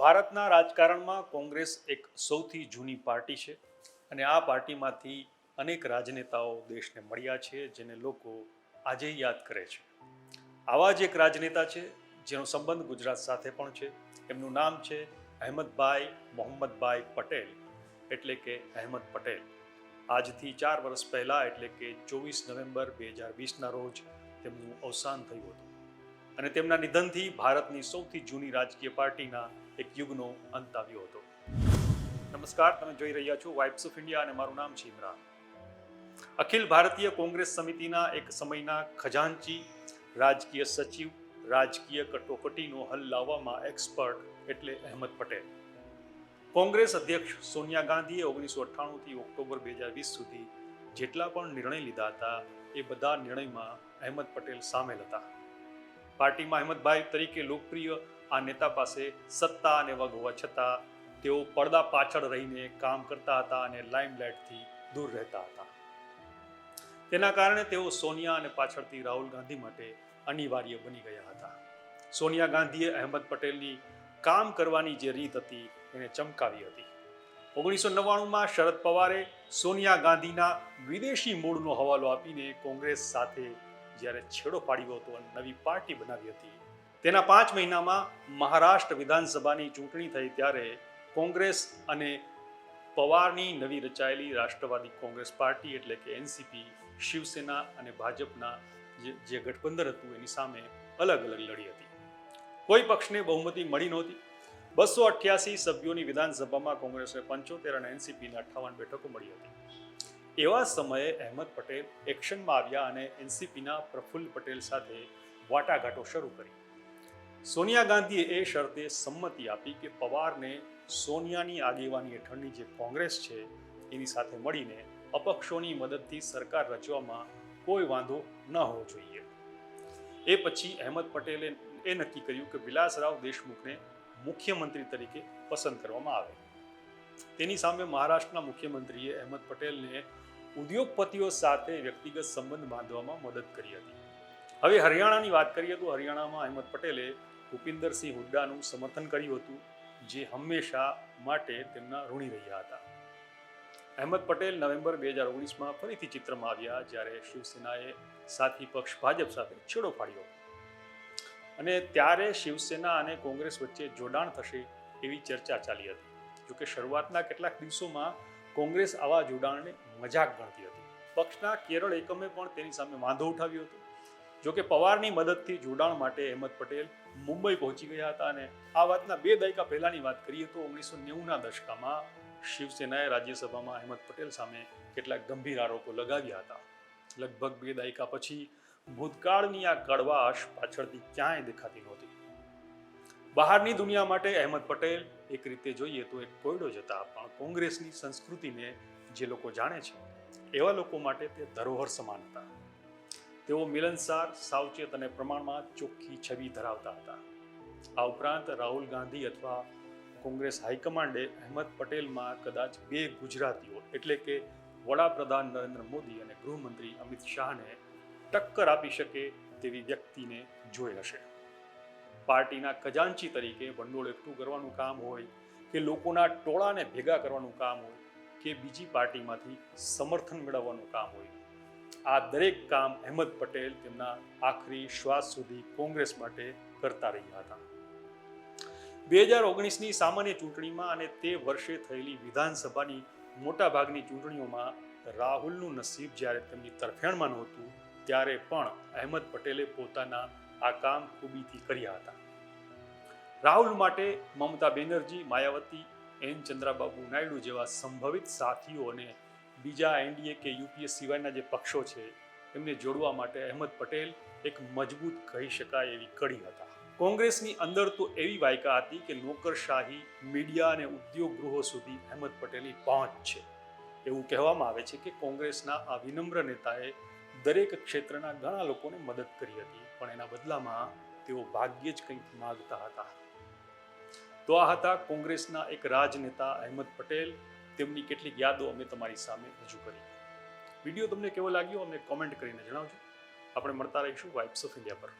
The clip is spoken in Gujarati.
ભારતના રાજકારણમાં કોંગ્રેસ એક સૌથી જૂની પાર્ટી છે અને આ પાર્ટીમાંથી અનેક રાજનેતાઓ દેશને મળ્યા છે, જેને લોકો આજે યાદ કરે છે. આવા જ એક રાજનેતા છે, જેનો સંબંધ ગુજરાત સાથે પણ છે. એમનું નામ છે અહેમદભાઈ મોહમ્મદભાઈ પટેલ, એટલે કે અહેમદ પટેલ. આજથી ચાર વર્ષ પહેલાં, એટલે કે ચોવીસ નવેમ્બર બે હજાર વીસના રોજ તેમનું અવસાન થયું હતું. અને તેમના નિધનથી ભારતની સૌથી જૂની રાજકીય પાર્ટીના એક યુગનો અંત આવ્યો હતો. નમસ્કાર, તમે જોઈ રહ્યા છો વાઇબ્સ ઓફ ઇન્ડિયા અને મારું નામ છે ઇમરાન. અખિલ ભારતીય કોંગ્રેસ સમિતિના એક સમયના ખજાનચી, રાજકીય સચિવ, રાજકીય કટોકટીનો હલ લાવવામાં એક્સપર્ટ એટલે અહેમદ પટેલ. કોંગ્રેસ અધ્યક્ષ સોનિયા ગાંધીએ ઓગણીસો અઠ્ઠાણુંથી ઓક્ટોબર બે હજાર વીસ સુધી જેટલા પણ નિર્ણય લીધા હતા, એ બધા નિર્ણયમાં અહેમદ પટેલ સામેલ હતા. પાર્ટીમાં અહેમદભાઈ તરીકે લોકપ્રિય, આ નેતા પાસે સત્તા અને વગ હોવા છતાં તેઓ પડદા પાછળ રહીને કામ કરતા હતા અને લાઇમલાઇટથી દૂર રહેતા હતા. તેના કારણે તેઓ સોનિયા અને પાછળથી રાહુલ ગાંધી માટે અનિવાર્ય બની ગયા હતા. સોનિયા ગાંધીએ અહેમદ પટેલની કામ કરવાની જે રીત હતી એને ચમકાવી હતી. ઓગણીસો નવ્વાણુંમાં શરદ પવારે સોનિયા ગાંધીના વિદેશી મૂળનો હવાલો આપીને કોંગ્રેસ સાથે જ્યારે છેડો પાડ્યો હતો અને નવી પાર્ટી બનાવી હતી. તેના પાંચ મહિનામાં મહારાષ્ટ્ર વિધાનસભાની ચૂંટણી થઈ ત્યારે કોંગ્રેસ અને પવારની નવી રચાયેલી રાષ્ટ્રવાદી કોંગ્રેસ પાર્ટી એટલે કે એનસીપી, શિવસેના અને ભાજપના જે ગઠબંધન હતું એની સામે અલગ અલગ લડી હતી. કોઈ પક્ષને બહુમતી મળી નહોતી. બસો અઠ્યાસી સભ્યોની વિધાનસભામાં કોંગ્રેસને પંચોતેર અને એનસીપીને અઠ્ઠાવન બેઠકો મળી હતી. એવા સમયે અહેમદ પટેલ એક્શનમાં આવ્યા અને એનસીપીના પ્રફુલ્લ પટેલ સાથે વાટાઘાટો શરૂ કરી. સોનિયા ગાંધીએ એ શરતે સંમતિ આપી કે પવારને સોનિયાની આગેવાની હેઠળની જે કોંગ્રેસ છે, એની સાથે મળીને અપક્ષોની મદદથી સરકાર રચવામાં કોઈ વાંધો ન હોવો જોઈએ. એ પછી અહેમદ પટેલે એ નક્કી કર્યું કે વિલાસરાવ દેશમુખને મુખ્યમંત્રી તરીકે પસંદ કરવામાં આવે. તેની સામે મહારાષ્ટ્રના મુખ્યમંત્રીએ અહેમદ પટેલને ઉદ્યોગપતિઓ સાથે વ્યક્તિગત સંબંધ બાંધવામાં મદદ કરી હતી. હવે હરિયાણાની વાત કરીએ તો હરિયાણામાં અહેમદ પટેલે ભૂપિન્દરસિંહ હુડ્ડાનું સમર્થન કર્યું હતું, જે હંમેશા માટે તેમના ઋણી રહ્યા હતા. અહેમદ પટેલ નવેમ્બર બે હજાર ઓગણીસમાં ફરીથી ચિત્રમાં આવ્યા જ્યારે શિવસેનાએ સાથી પક્ષ ભાજપ સાથે છેડો પાડ્યો. અને ત્યારે શિવસેના અને કોંગ્રેસ વચ્ચે જોડાણ થશે એવી ચર્ચા ચાલી હતી. જોકે શરૂઆતના કેટલાક દિવસોમાં કોંગ્રેસ આવા જોડાણને મજાક ગણતી હતી. પક્ષના કેરળ એકમે પણ તેની સામે વાંધો ઉઠાવ્યો હતો. જોકે પવારની મદદથી જોડાણ માટે અહેમદ પટેલ મુંબઈ પહોંચી ગયા હતા અને આ વાતના બે દાયકા પહેલાની વાત કરીએ તો ઓગણીસો નેવુંના દશકામાં શિવસેનાએ રાજ્યસભામાં અહેમદ પટેલ સામે કેટલાક ગંભીર આરોપો લગાવ્યા હતા. લગભગ બે દાયકા પછી ભૂતકાળની આ કડવાશ પાછળથી ક્યાંય દેખાતી નહોતી. બહારની દુનિયા માટે અહેમદ પટેલ એક રીતે જોઈએ તો એક કોયડો જ હતા, પણ કોંગ્રેસની સંસ્કૃતિને જે લોકો જાણે છે, એવા લોકો માટે તે ધરોહર સમાન હતા. તેઓ મિલનસાર, સાવચેત અને પ્રમાણમાં ચોખ્ખી છબી ધરાવતા હતા. આ ઉપરાંત રાહુલ ગાંધી અથવા કોંગ્રેસ હાઈકમાન્ડે અહેમદ પટેલમાં કદાચ બે ગુજરાતીઓ, એટલે કે વડાપ્રધાન નરેન્દ્ર મોદી અને ગૃહમંત્રી અમિત શાહને ટક્કર આપી શકે તેવી વ્યક્તિને જોઈ હશે. પાર્ટીના ખજાનચી તરીકે ભંડોળ એકઠું કરવાનું કામ હોય કે લોકોના ટોળાને ભેગા કરવાનું કામ હોય કે બીજી પાર્ટીમાંથી સમર્થન મેળવવાનું કામ હોય. આ દરેક કામ અહેમદ પટેલ તેમના આખરી શ્વાસ સુધી કોંગ્રેસ માટે કરતા રહ્યા હતા. બે હજાર ઓગણીસની સામાન્ય ચૂંટણીમાં અને તે વર્ષે થયેલી વિધાનસભાની મોટાભાગની ચૂંટણીઓમાં રાહુલનું નસીબ જ્યારે તેમની તરફેણમાં નહોતું, ત્યારે પણ અહેમદ પટેલે પોતાના આ કામ ખૂબીથી કર્યા હતા. રાહુલ માટે મમતા બેનર્જી, માયાવતી એન ચંદ્રાબાબુ નાયડુ જેવા સંભવિત સાથીઓને બીજા એનડીએ કે યુપીએ સિવાયના જે પક્ષો છે, એમને જોડવા માટે અહેમદ પટેલ એક મજબૂત કહી શકાય એવી કડી હતા. કોંગ્રેસની અંદર તો એવી વાયકા હતી કે નોકરશાહી, મીડિયા અને ઉદ્યોગ ગૃહો સુધી અહેમદ પટેલની પહોંચ છે. એવું કહેવામાં આવે છે કે કોંગ્રેસના આ વિનમ્ર નેતાએ દરેક ક્ષેત્રના ઘણા લોકોને મદદ કરી હતી, પણ એના બદલામાં તેઓ ભાગ્યે જ કંઈક માગતા હતા. તો આ હતા, કોંગ્રેસના એક રાજનેતા અહેમદ પટેલ તેમની કેટલીક યાદો અમે તમારી સામે રજૂ કરી. વીડિયો તમને કેવો લાગ્યો, અમને કોમેન્ટ કરીને જણાવજો. આપણે મળતા રહીશું વાઇબ્સ ઓફ ઇન્ડિયા પર.